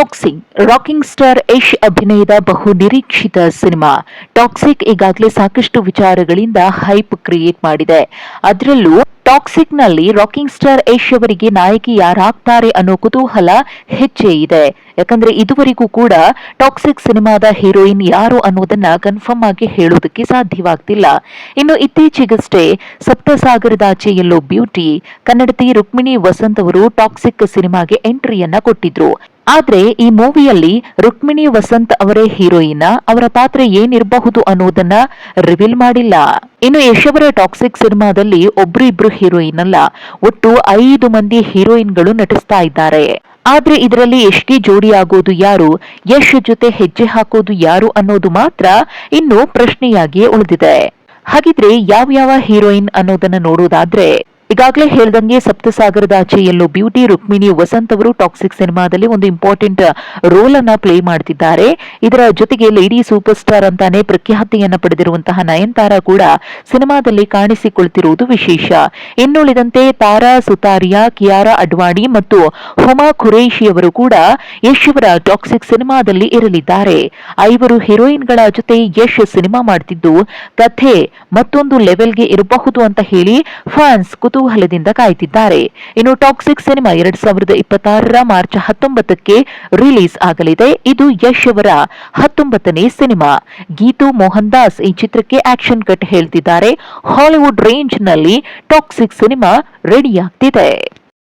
Toxic rocking star Yash ಅಭಿನಯದ ಬಹು ನಿರೀಕ್ಷಿತ ಸಿನಿಮಾ. ಟಾಕ್ಸಿಕ್ ಈಗಾಗಲೇ ಸಾಕಷ್ಟು ವಿಚಾರಗಳಿಂದ ಹೈಪ್ ಕ್ರಿಯೇಟ್ ಮಾಡಿದೆ. ಅದರಲ್ಲೂ ಟಾಕ್ಸಿಕ್ನಲ್ಲಿ ರಾಕಿಂಗ್ ಸ್ಟಾರ್ ಯಶ್ ಅವರಿಗೆ ನಾಯಕಿ ಯಾರಾಗ್ತಾರೆ ಅನ್ನೋ ಕುತೂಹಲ ಹೆಚ್ಚೇ ಇದೆ. ಯಾಕಂದ್ರೆ ಇದುವರೆಗೂ ಕೂಡ ಟಾಕ್ಸಿಕ್ ಸಿನಿಮಾದ ಹೀರೋಯಿನ್ ಯಾರು ಅನ್ನೋದನ್ನ ಕನ್ಫರ್ಮ್ ಆಗಿ ಹೇಳೋದಕ್ಕೆ ಸಾಧ್ಯವಾಗ್ತಿಲ್ಲ. ಇನ್ನು ಇತ್ತೀಚೆಗಷ್ಟೇ ಸಪ್ತಸಾಗರದಾಚೆ ಎಲ್ಲೋ ಬ್ಯೂಟಿ, ಕನ್ನಡತಿ ರುಕ್ಮಿಣಿ ವಸಂತ್ ಅವರು ಟಾಕ್ಸಿಕ್ ಸಿನಿಮಾಗೆ ಎಂಟ್ರಿಯನ್ನ ಕೊಟ್ಟಿದ್ರು. ಆದ್ರೆ ಈ ಮೂವಿಯಲ್ಲಿ ರುಕ್ಮಿಣಿ ವಸಂತ್ ಅವರೇ ಹೀರೋಯಿನ್ ಅವರ ಪಾತ್ರ ಏನಿರಬಹುದು ಅನ್ನೋದನ್ನ ರಿವೀಲ್ ಮಾಡಿಲ್ಲ. ಇನ್ನು ಯಶ್ ಅವರ ಟಾಕ್ಸಿಕ್ ಸಿನಿಮಾದಲ್ಲಿ ಒಬ್ರು ಇಬ್ರು ಹೀರೋಯಿನ್ ಅಲ್ಲ ಒಟ್ಟು ಐದು ಮಂದಿ ಹೀರೋಯಿನ್ಗಳು ನಟಿಸ್ತಾ ಇದ್ದಾರೆ. ಆದ್ರೆ ಇದರಲ್ಲಿ ಯಶ್ಗೆ ಜೋಡಿ ಆಗೋದು ಯಾರು, ಯಶ್ ಜೊತೆ ಹೆಜ್ಜೆ ಹಾಕೋದು ಯಾರು ಅನ್ನೋದು ಮಾತ್ರ ಇನ್ನು ಪ್ರಶ್ನೆಯಾಗಿಯೇ ಉಳಿದಿದೆ. ಹಾಗಿದ್ರೆ ಯಾವ್ಯಾವ ಹೀರೋಯಿನ್ ಅನ್ನೋದನ್ನ ನೋಡೋದಾದ್ರೆ ಈಗಾಗಲೇ ಹೇಳ್ದಂಗೆ ಸಪ್ತಸಾಗರದ ಆಚೆ ಬ್ಯೂಟಿ ರುಕ್ಮಿಣಿ ವಸಂತ್ ಅವರು ಟಾಕ್ಸಿಕ್ ಸಿನಿಮಾದಲ್ಲಿ ಒಂದು ಇಂಪಾರ್ಟೆಂಟ್ ರೋಲ್ ಅನ್ನ ಪ್ಲೇ ಮಾಡ್ತಿದ್ದಾರೆ. ಇದರ ಜೊತೆಗೆ ಲೇಡಿ ಸೂಪರ್ ಸ್ಟಾರ್ ಅಂತಾನೆ ಪ್ರಖ್ಯಾತಿಯನ್ನ ಪಡೆದಿರುವಂತಹ ನಯನತಾರ ಕೂಡ ಸಿನಿಮಾದಲ್ಲಿ ಕಾಣಿಸಿಕೊಳ್ತಿರುವುದು ವಿಶೇಷ. ಇನ್ನುಳಿದಂತೆ ತಾರಾ, ಸುತಾರಿಯಾ, ಕಿಯಾರಾ ಅಡ್ವಾಣಿ ಮತ್ತು ಹುಮಾ ಖುರೇಶಿ ಅವರು ಕೂಡ ಯಶ್ ಅವರ ಟಾಕ್ಸಿಕ್ ಸಿನಿಮಾದಲ್ಲಿ ಇರಲಿದ್ದಾರೆ. ಐವರು ಹೀರೋಯಿನ್ಗಳ ಜೊತೆ ಯಶ್ ಸಿನಿಮಾ ಮಾಡ್ತಿದ್ದು, ಕಥೆ ಮತ್ತೊಂದು ಲೆವೆಲ್ಗೆ ಇರಬಹುದು ಅಂತ ಹೇಳಿ ಫ್ಯಾನ್ಸ್ ಕುತೂಹಲದಿಂದ ಕಾಯ್ತಿದ್ದಾರೆ. ಇನ್ನು ಟಾಕ್ಸಿಕ್ ಸಿನಿಮಾ ಎರಡ್ ಸಾವಿರದ ಇಪ್ಪತ್ತಾರರ ಮಾರ್ಚ್ ಹತ್ತೊಂಬತ್ತಕ್ಕೆ ರಿಲೀಸ್ ಆಗಲಿದೆ. ಇದು ಯಶ್ ಅವರ ಹತ್ತೊಂಬತ್ತನೇ ಸಿನಿಮಾ. ಗೀತು ಮೋಹನ್ ದಾಸ್ ಈ ಚಿತ್ರಕ್ಕೆ ಆಕ್ಷನ್ ಕಟ್ ಹೇಳ್ತಿದ್ದಾರೆ. ಹಾಲಿವುಡ್ ರೇಂಜ್ನಲ್ಲಿ ಟಾಕ್ಸಿಕ್ ಸಿನಿಮಾ ರೆಡಿಯಾಗ್ತಿದೆ